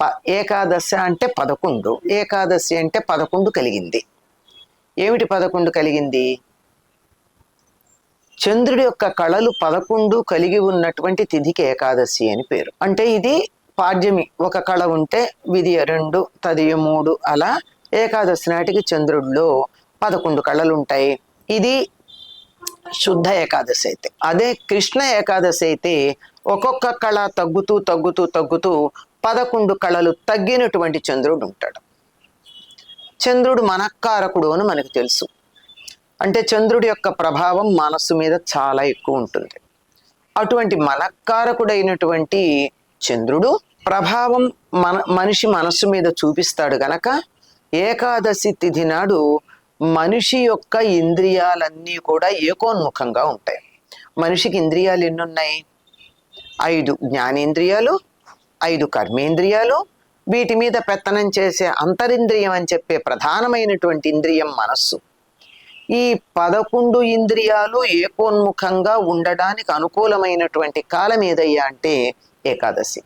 ప ఏకాదశ అంటే పదకొండు. ఏకాదశి అంటే పదకొండు కలిగింది. ఏమిటి పదకొండు కలిగింది? చంద్రుడి యొక్క కళలు పదకొండు కలిగి ఉన్నటువంటి తిథికి ఏకాదశి అని పేరు. అంటే ఇది పాడ్యమి. ఒక కళ ఉంటే విధియ రెండు తదియ మూడు అలా ఏకాదశి నాటికి చంద్రుడిలో పదకొండు కళలు ఉంటాయి. ఇది శుద్ధ ఏకాదశి అయితే. అదే కృష్ణ ఏకాదశి అయితే ఒక్కొక్క కళ తగ్గుతూ తగ్గుతూ తగ్గుతూ పదకొండు కళలు తగ్గినటువంటి చంద్రుడు ఉంటాడు. చంద్రుడు మనక్కారకుడు అని మనకు తెలుసు. అంటే చంద్రుడి యొక్క ప్రభావం మనస్సు మీద చాలా ఎక్కువ ఉంటుంది. అటువంటి మనక్కారకుడైనటువంటి చంద్రుడు ప్రభావం మన మనిషి మనస్సు మీద చూపిస్తాడు గనక ఏకాదశి తిథి నాడు మనిషి యొక్క ఇంద్రియాలన్నీ కూడా ఏకోన్ముఖంగా ఉంటాయి. మనిషికి ఇంద్రియాలు ఎన్నున్నాయి? ఐదు జ్ఞానేంద్రియాలు ఐదు కర్మేంద్రియాలు వీటి మీద పెత్తనం చేసే అంతరింద్రియం అని చెప్పే ప్రధానమైనటువంటి ఇంద్రియం మనస్సు. ఈ పదకొండు ఇంద్రియాలు ఏకోన్ముఖంగా ఉండడానికి అనుకూలమైనటువంటి కాలం ఏదయ్యా అంటే ఏకాదశి.